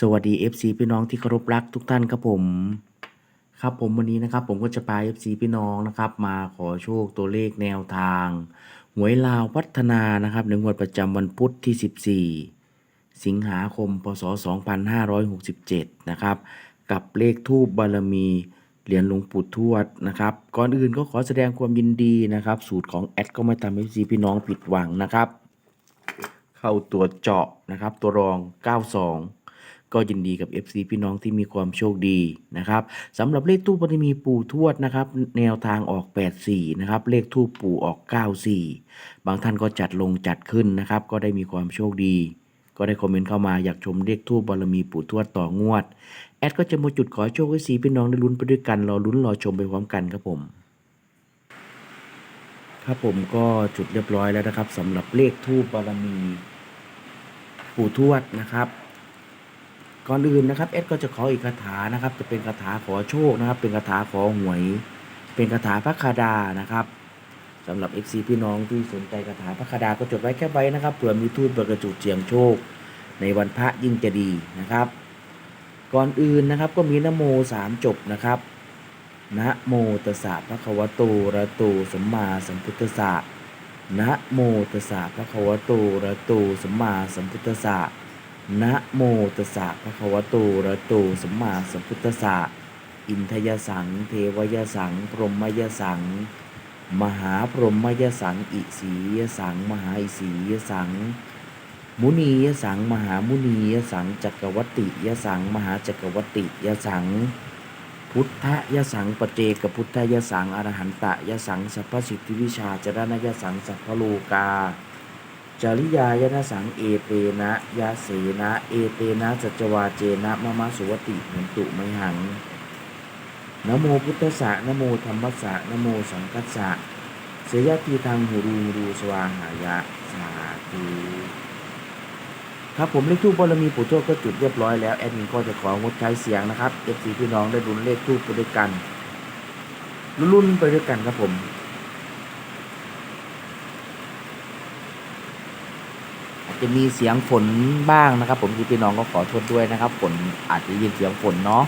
สวัสดี FC พี่น้องที่เคารพรักทุกท่านครับผม ครับผมวันนี้นะครับ ผมก็จะพา FC พี่น้องนะครับ มาขอโชคตัวเลขแนวทาง หวยลาวพัฒนานะครับในงวดประจำวันพุธที่ 14 สิงหาคม พศ 2567 นะครับ กับเลขทูบบารมีเหรียญหลวงปู่ทวดนะครับ ก่อนอื่นก็ขอแสดงความยินดีนะครับ สูตรของแอดก็ไม่ทำให้ซีพี่น้องผิดหวังนะครับ เข้าตัวเจาะนะครับ ตัวรอง 92 ก็ยินดีกับ FC พี่น้องที่มีความโชคดีนะครับสำหรับเลขทูปปฏิมีปู่ทวดนะครับแนวทางออก 84นะครับเลขทูปปู่ออก 94 บางท่านก็จัดลงจัดขึ้นนะครับก็ได้มีความโชคดีก็ได้คอมเมนต์เข้ามาอยากชมเลขทูปบารมีปู่ทวดต่องวด แอดก็จะมาจุดขอโชคให้สีพี่น้องได้ลุ้นไปด้วยกัน รอลุ้นรอชมไปพร้อมกันครับผม ครับผมก็จุดเรียบร้อยแล้วนะครับสำหรับเลขทูปบารมี ปู่ทวดนะครับ ก่อนอื่นนะครับเอสก็จะขออีกคาถานะครับ จะเป็นคาถาขอโชคนะครับ เป็นคาถาขอหวย เป็นคาถาพระคาดานะครับสำหรับ FC พี่น้องที่สนใจคาถาพระคาดาก็จดไว้แค่ไว้นะครับเผื่อมีทูตเปิดกระจุกเจียงโชค ในวันพระยิ่งจะดีนะครับ ก่อนอื่นนะครับก็มีนโมสามจบนะครับนะโมตัสสะพระควโตระโตสัมมาสัมพุทธัสสะนะโมตัสสะพระควโตระโตสัมมาสัมพุทธัสสะ นะโมตัสสะพระคะวะโตระโตสัมมาสัมพุทธัสสะอินทยสัง เทวยสัง พรหมยสัง มหาพรหมยสัง อิสียสัง มหาอิสียสัง มุนียสัง มหามุนียสัง จักรวัติยสัง มหาจักรวัติยสัง พุทธยสังปเจกพุทธยสัง อรหันตยสัง สัพพสิทธิวิชาจรณยสัง สัพพโลกา จริยายนสังเอเตนะยาเสนะเอเตนะสัจวาเจนะมะมะสุวติเหนตุไมหังนโมพุทธสะนโมธรรมสะนโมสังคัสสะเสยทีทางหูรูรูสวาหายะสาธุครับผมเลขทูปบารมีปู่ทวดก็จุดเรียบร้อยแล้ว แอดมินก็จะของดใช้เสียงนะครับเอฟซีพี่น้องได้รุนเลขทูปไปด้วยกันรุ่นไปด้วยกันครับผม อา จะมีเสียงฝนบ้างนะครับ ผมที่พี่น้องก็ขอโทษด้วยนะครับ ฝนอาจจะยินเสียงฝนเนาะ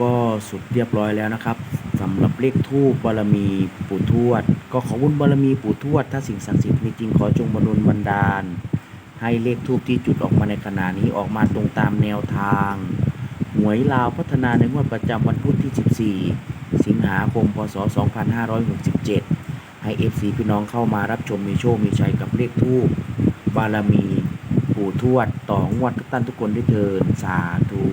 ก็สุดเรียบร้อยแล้วนะครับสำหรับเลขทูบบารมีปู่ทวด ก็ขอบุญบารมีปู่ทวด ถ้าสิ่งศักดิ์สิทธิ์มีจริงขอจงบรรลุบันดาล ให้เลขทูบที่จุดออกมาในขณะนี้ออกมาตรงตามแนวทางหวยลาวพัฒนาในงวดประจำวันพุธที่ 14 สิงหาคม พศ 2567 ให้ FC พี่น้องเข้ามารับชมมีโชค มีชัยกับเลขทูบบารมี ปู่ทวดต่องวดทุกท่านทุกคนด้เทินสาธุ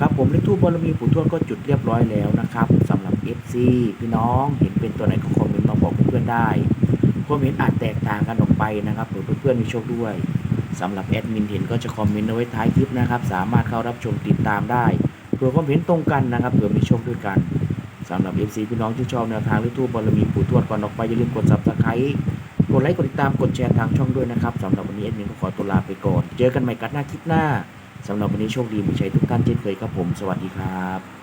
ครับผมเลขทูบบารมีปู่ทวดก็จุดเรียบร้อยแล้วนะครับสำหรับ FC พี่น้องเห็นเป็นตัวไหนก็คอมเมนต์มาบอกเพื่อนๆได้ความเห็นอาจแตกต่างกันออกไปนะครับเผื่อเพื่อนๆมีโชคด้วยสำหรับแอดมินเห็นก็จะคอมเมนต์เอาไว้ท้ายคลิปนะครับ สามารถเข้ารับชมติดตามได้เผื่อความเห็นตรงกันนะครับเผื่อมีโชคด้วยกันสำหรับ FC พี่น้องที่ชอบแนวทางเลขทูบบารมีปู่ทวดก่อนออกไปอย่าลืมกด Subscribe กดไลค์กดติดตามกดแชร์ทางช่องด้วยนะครับสำหรับวันนี้แอดมินก็ขอตัวลาไปก่อน เจอกันใหม่กันหน้าคลิปหน้า สำหรับวันนี้โชคดีมีชัยทุกท่านเช่นเคยครับผม สวัสดีครับ